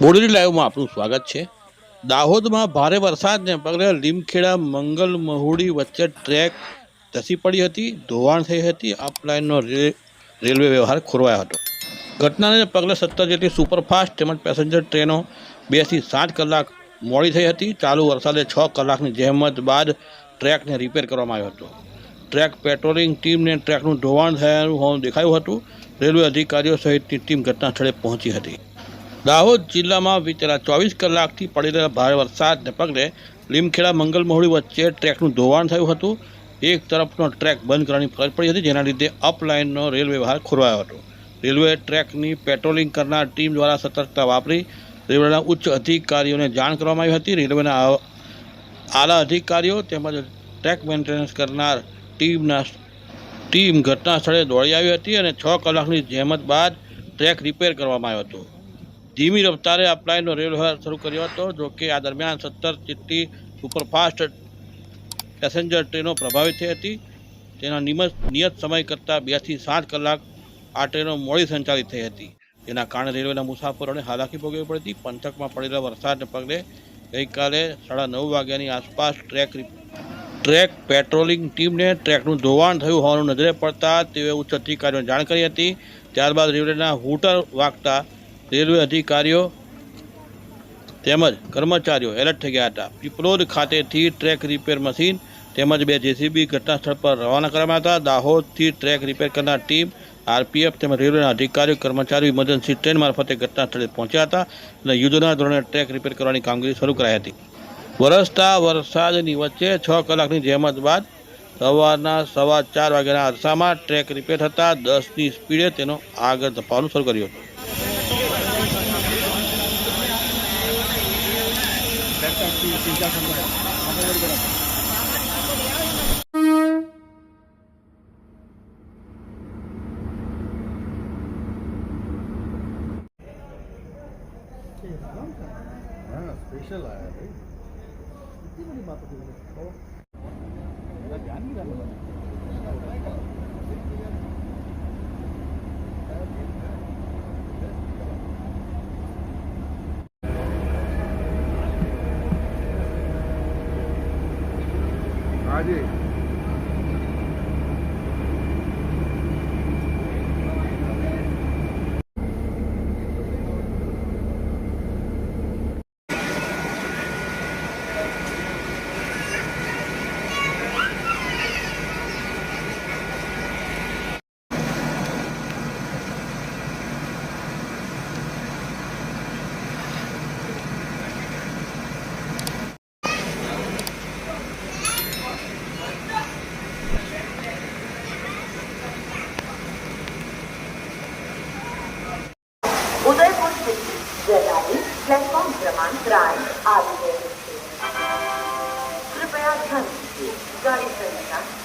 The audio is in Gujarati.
બોડેલી લાઈવમાં આપનું સ્વાગત છે. દાહોદમાં ભારે વરસાદને પગલે લીમખેડા, મંગલ, મહુડી વચ્ચે ટ્રેક ધસી પડી હતી, ધોવાણ થઈ હતી અપલાઇનનો રેલવે વ્યવહાર ખોરવાયો હતો. ઘટનાને પગલે સત્તર જેટલી સુપરફાસ્ટ તેમજ પેસેન્જર ટ્રેનો બેથી સાત કલાક મોડી થઈ હતી. ચાલુ વરસાદે છ કલાકની જહેમત બાદ ટ્રેકને રિપેર કરવામાં આવ્યો હતો. ટ્રેક પેટ્રોલિંગ ટીમને ટ્રેકનું ધોવાણ થયાનું હોવાનું દેખાયું હતું. રેલવે અધિકારીઓ સહિતની ટીમ ઘટના સ્થળે પહોંચી હતી. દાહોદ જિલ્લામાં વિતેલા ચોવીસ કલાકથી પડી રહેલા ભારે વરસાદને પગલે લીમખેડા મંગલ મહુડી વચ્ચે ટ્રેકનું ધોવાણ થયું હતું. એક તરફનો ટ્રેક બંધ કરવાની ફરજ પડી હતી, જેના લીધે અપલાઇનનો રેલ વ્યવહાર ખોરવાયો હતો. રેલવે ટ્રેકની પેટ્રોલિંગ કરનાર ટીમ દ્વારા સતર્કતા વાપરી રેલવેના ઉચ્ચ અધિકારીઓને જાણ કરવામાં આવી હતી. રેલવેના આલા અધિકારીઓ તેમજ ટ્રેક મેન્ટેનન્સ કરનાર ટીમના, ટીમ ઘટના સ્થળે દોડી આવી હતી અને છ કલાકની જહેમત બાદ ટ્રેક રિપેર કરવામાં આવ્યો હતો. ધીમી રફતારે અપલાઇનનો રેલ વ્યવહાર શરૂ કર્યો હતો, જો કે આ દરમિયાન સત્તર જેટલી સુપરફાસ્ટ પેસેન્જર ટ્રેનો પ્રભાવિત થઈ હતી. તેના નિમત, નિયત સમય કરતાં બેથી સાત કલાક આ ટ્રેનો મોડી સંચાલિત થઈ હતી. જેના કારણે રેલવેના મુસાફરોને હાલાકી ભોગવવી પડી હતી. પંથકમાં પડેલા વરસાદને પગલે ગઈકાલે સાડા નવ વાગ્યાની આસપાસ ટ્રેક ટ્રેક પેટ્રોલિંગ ટીમને ટ્રેકનું ધોવાણ થયું હોવાનું નજરે પડતા તેઓએ ઉચ્ચ અધિકારીઓને જાણ કરી હતી. ત્યારબાદ રેલવેના હૂટર વાગતા રેલવે અધિકારીઓ તેમજ કર્મચારીઓ એલર્ટ થઈ ગયા હતા. પીપલોદ ખાતેથી ટ્રેક રિપેર મશીન તેમજ બે જેસીબી ઘટના સ્થળ પર રવાના કરવામાં હતા દાહોદથી ટ્રેક રિપેર કરનાર ટીમ આરપીએફ તેમજ રેલવેના અધિકારીઓ, કર્મચારીઓ ઇમરજન્સી ટ્રેન મારફતે ઘટના સ્થળે પહોંચ્યા હતા અને યુદ્ધના ધોરણે ટ્રેક રિપેર કરવાની કામગીરી શરૂ કરાઈ હતી. વરસતા વરસાદની વચ્ચે છ કલાકની જહેમત બાદ સવારના સવા ચાર વાગ્યાના અરસામાં ટ્રેક રિપેર થતાં દસની સ્પીડે તેનો આગળ ધપાવવાનું શરૂ કર્યું હતું. સ્પેશિયલ આયા ભાઈ કેટલી બધી બાબત ધ્યાન નહીં কাজে ઉદયપુર સિટી જલાલી પ્લેટફોર્મ ક્રમાંક ત્રણ આવી રહ્યું છે કૃપયા ગાડી સંખ્યા